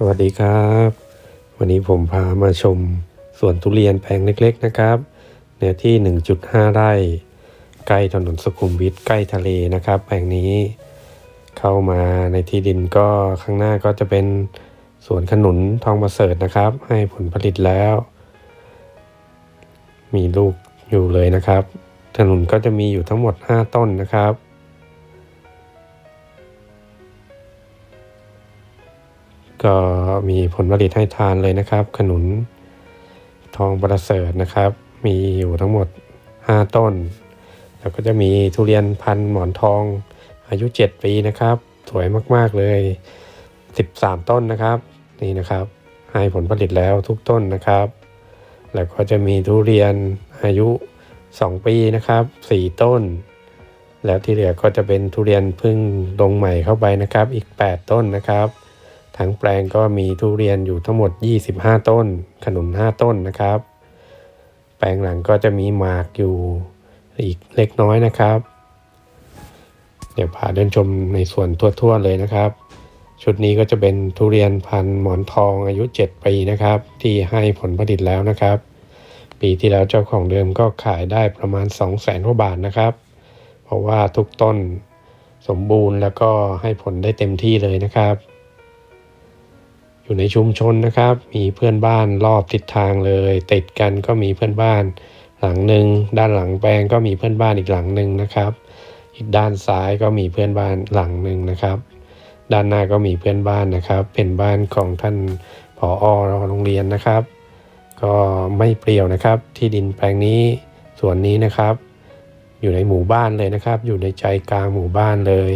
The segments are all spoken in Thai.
สวัสดีครับ วันนี้ผมพามาชมสวนทุเรียนแปลงเล็กๆนะครับเนื้อที่ 1.5 ไร่ ใกล้ถนนสุขุมวิทใกล้ทะเลนะครับ แปลงนี้เข้ามาในที่ดินก็ข้างหน้าก็จะเป็นสวนขนุนทองประเสริฐนะครับ ให้ผลผลิตแล้ว มีลูกอยู่เลยนะครับ ถนนก็จะมีอยู่ทั้งหมด 5 ต้นนะครับ ก็มีผลผลิตให้ทานเลยนะครับ ขนุนทองประเสริฐนะครับ มีอยู่ทั้งหมด 5 ต้น แล้วก็จะมีทุเรียนพันหมอนทองอายุ 7 ปีนะครับ สวยมากๆเลย 13 ต้นนะครับนี่นะครับ ให้ผลผลิตแล้วทุกต้นนะครับ แล้วก็จะมีทุเรียนอายุ 2 ปีนะครับ 4 ต้น แล้วที่เหลือก็จะเป็นทุเรียนพึ่งลงใหม่เข้าไปนะครับ อีก 8 ต้นนะครับ ทั้งแปลงก็มีทุเรียนอยู่ทั้งหมด 25 ต้น ขนุน 5 ต้นนะครับ แปลงหลังก็จะมีหมากอยู่อีกเล็กน้อยนะครับ เดี๋ยวพาเดินชมในส่วนทั่วๆเลยนะครับ ชุดนี้ก็จะเป็นทุเรียนพันหมอนทองอายุ 7 ปีนะครับ ที่ให้ผลผลิตแล้วนะครับ ปีที่แล้วเจ้าของเดิมก็ขายได้ประมาณ 2 0 0แสนกว่าบาทนะครับ เพราะว่าทุกต้นสมบูรณ์แล้วก็ให้ผลได้เต็มที่เลยนะครับ อยู่ในชุมชนนะครับ มีเพื่อนบ้านรอบทิศทางเลย ติดกันก็มีเพื่อนบ้านหลังหนึ่งด้านหลังแปลงก็มีเพื่อนบ้านอีกหลังหนึ่งนะครับ อีกด้านซ้ายก็มีเพื่อนบ้านหลังหนึ่งนะครับ ด้านหน้าก็มีเพื่อนบ้านนะครับ เป็นบ้านของท่านผอโรงเรียนนะครับ ก็ไม่เปลี่ยวนะครับ ที่ดินแปลงนี้ส่วนนี้นะครับ อยู่ในหมู่บ้านเลยนะครับ อยู่ในใจกลางหมู่บ้านเลย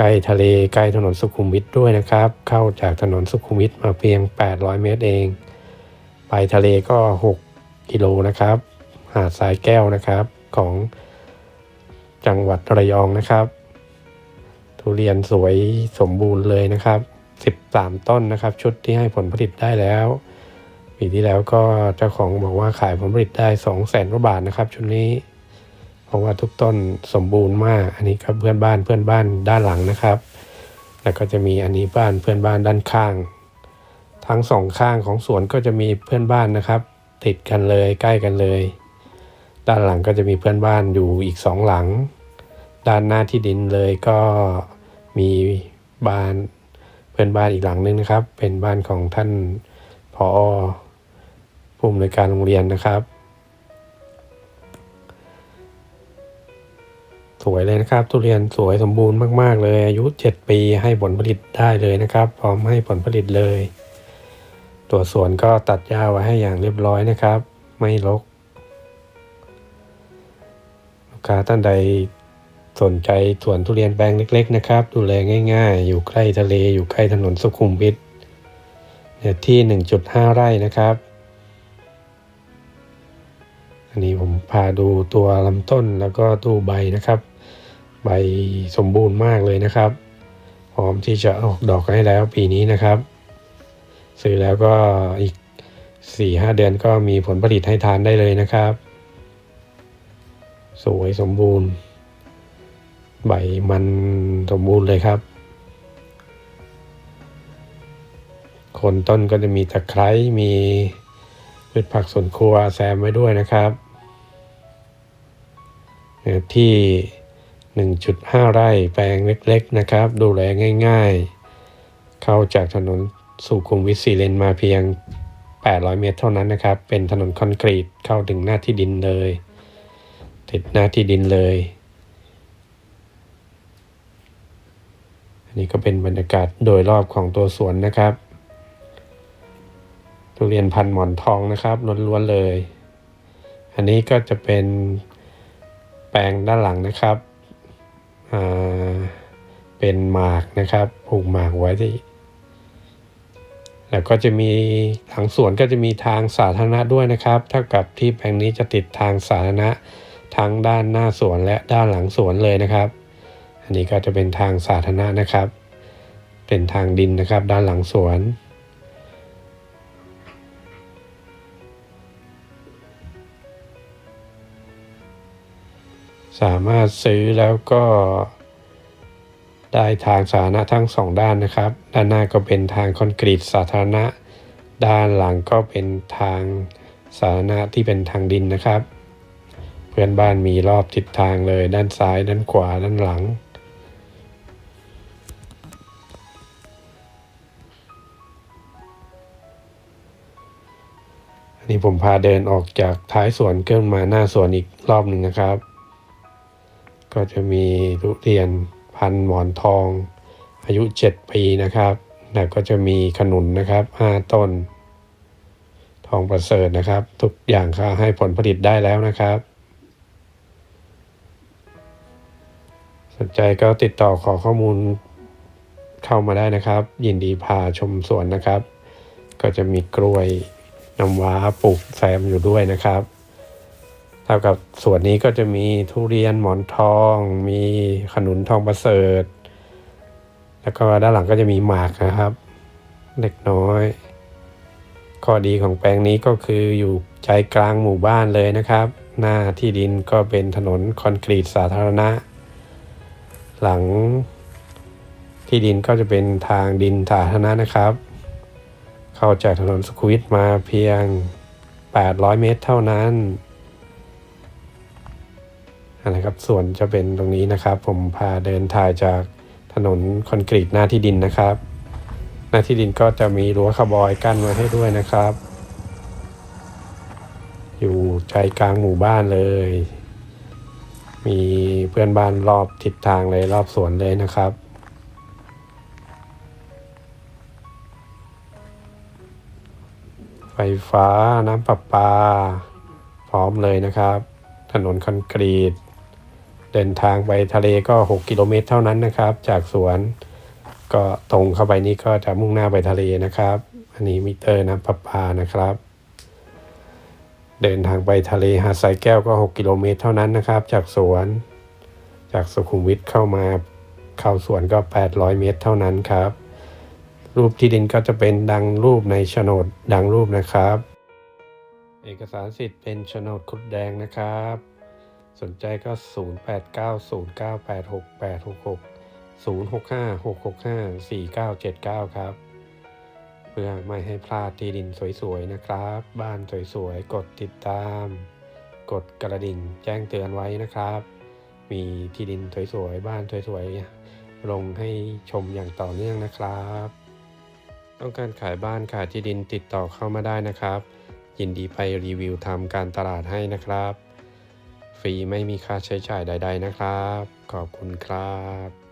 ใกล้ทะเลใกล้ถนนสุขุมวิทด้วยนะครับ เข้าจากถนนสุขุมวิทมาเพียง 800 เมตรเอง ไปทะเลก็ 6 กิโลนะครับ หาดทรายแก้วนะครับของจังหวัดระยองนะครับ ทุเรียนสวยสมบูรณ์เลยนะครับ 13 ต้นนะครับ ชุดที่ให้ผลผลิตได้แล้วปีที่แล้วก็เจ้าของบอกว่าขายผลผลิตได้ 2 0 0แสนกว่าบาทนะครับ ชุดนี้ เพราะว่าทุกต้นสมบูรณ์มาก อันนี้ครับเพื่อนบ้านเพื่อนบ้านด้านหลังนะครับ แล้วก็จะมีอันนี้บ้านเพื่อนบ้านด้านข้าง ทั้งสองข้างของสวนก็จะมีเพื่อนบ้านนะครับ ติดกันเลยใกล้กันเลย ด้านหลังก็จะมีเพื่อนบ้านอยู่อีกสองหลัง ด้านหน้าที่ดินเลยก็มีบ้านเพื่อนบ้านอีกหลังนึงนะครับ เป็นบ้านของท่านผอผู้อำนวยการโรงเรียนนะครับ วยเลยนะครับ ทุเรียนสวยสมบูรณ์มาก ๆ เลย อายุ 7 ปีให้ผลผลิตได้เลยนะครับ พร้อมให้ผลผลิตเลย ตัวสวนก็ตัดหญ้าไว้ให้อย่างเรียบร้อยนะครับ ไม่รกลูกค้าท่านใดสนใจสวนทุเรียนแปลงเล็ก ๆ นะครับ ดูแลง่าย ๆ อยู่ใกล้ทะเลอยู่ใกล้ถนนสุขุมวิทเนี่ยที่ 1.5 ไร่นะครับ อันนี้ผมพาดูตัวลำต้นแล้วก็ตู้ใบนะครับ ใบสมบูรณ์มากเลยนะครับ พร้อมที่จะออกดอกให้แล้วปีนี้นะครับ ซื้อแล้วก็อีก 4-5 เดือนก็มีผลผลิตให้ทานได้เลยนะครับ สวยสมบูรณ์ ใบมันสมบูรณ์เลยครับโคนต้นก็จะมีตะไคร้มีพืชผักสวนครัวแซมไว้ด้วยนะครับ ที่ 1.5 ไร่แปลงเล็กๆนะครับ ดูแลง่ายๆ เข้าจากถนนสุขุมวิทสี่เลนมาเพียง 800 เมตรเท่านั้นนะครับ เป็นถนนคอนกรีตเข้าถึงหน้าที่ดินเลย ติดหน้าที่ดินเลย อันนี้ก็เป็นบรรยากาศโดยรอบของตัวสวนนะครับทุเรียนพันหมอนทองนะครับล้วนๆเลย อันนี้ก็จะเป็นแปลงด้านหลังนะครับ เป็นหมากนะครับปลูกหมากไว้ที่แล้วก็จะมีหลังสวนก็จะมีทางสาธารณะด้วยนะครับ เท่ากับที่แปลงนี้จะติดทางสาธารณะทั้งด้านหน้าสวนและด้านหลังสวนเลยนะครับ อันนี้ก็จะเป็นทางสาธารณะนะครับ เป็นทางดินนะครับด้านหลังสวน สามารถซื้อแล้วก็ได้ทางสาธารณะทั้งสองด้านนะครับ ด้านหน้าก็เป็นทางคอนกรีตสาธารณะ ด้านหลังก็เป็นทางสาธารณะที่เป็นทางดินนะครับ เพื่อนบ้านมีรอบทิศทางเลย ด้านซ้าย ด้านขวา ด้านหลัง อันนี้ผมพาเดินออกจากท้ายสวนเกินมาหน้าสวนอีกรอบหนึ่งนะครับ ก็จะมีทุเรียนพันหมอนทอง อายุ 7 ปีนะครับ แล้วก็จะมีขนุนนะครับ 5 ต้น ทองประเสริฐนะครับ ทุกอย่างก็ให้ผลผลิตได้แล้วนะครับ สนใจก็ติดต่อขอข้อมูลเข้ามาได้นะครับ ยินดีพาชมสวนนะครับ ก็จะมีกล้วยน้ำว้าปลูกแซมอยู่ด้วยนะครับ เท่ากับส่วนนี้ก็จะมีทุเรียนหมอนทอง มีขนุนทองประเสริฐ แล้วก็ด้านหลังก็จะมีหมากนะครับ เล็กน้อย ข้อดีของแปลงนี้ก็คืออยู่ใจกลางหมู่บ้านเลยนะครับ หน้าที่ดินก็เป็นถนนคอนกรีตสาธารณะ หลังที่ดินก็จะเป็นทางดินสาธารณะนะครับ เข้าจากถนนสุขุมวิทมาเพียง 800 เมตรเท่านั้น นะครับ ส่วนจะเป็นตรงนี้นะครับ ผมพาเดินถ่ายจากถนนคอนกรีตหน้าที่ดินนะครับ หน้าที่ดินก็จะมีรั้วคาบอยกั้นไว้ให้ด้วยนะครับ อยู่ใจกลางหมู่บ้านเลย มีเพื่อนบ้านรอบทิศทางเลยรอบสวนเลยนะครับไฟฟ้าน้ำประปา พร้อมเลยนะครับ ถนนคอนกรีต เดินทางไปทะเลก็ 6 กิโลเมตรเท่านั้นนะครับ จากสวน ก็ตรงเข้าไปนี่ก็จะมุ่งหน้าไปทะเลนะครับ อันนี้มิเตอร์น้ำประปานะครับ เดินทางไปทะเลหาดทรายแก้วก็ 6 กิโลเมตรเท่านั้นนะครับ จากสวน จากสุขุมวิทเข้ามาเข้าสวนก็ 800 เมตรเท่านั้นครับ รูปที่ดินก็จะเป็นดังรูปในโฉนดดังรูปนะครับ เอกสารสิทธิ์เป็นโฉนดคุดแดงนะครับ สนใจก็ 0890986866 0656654979 ครับ เพื่อไม่ให้พลาดที่ดินสวยๆนะครับ บ้านสวยๆ กดติดตาม กดกระดิ่งแจ้งเตือนไว้นะครับ มีที่ดินสวยๆ บ้านสวยๆ ลงให้ชมอย่างต่อเนื่องนะครับ ต้องการขายบ้านขายที่ดินติดต่อเข้ามาได้นะครับ ยินดีไปรีวิวทำการตลาดให้นะครับ ฟรีไม่มีค่าใช้จ่ายใด ๆนะครับ ขอบคุณครับ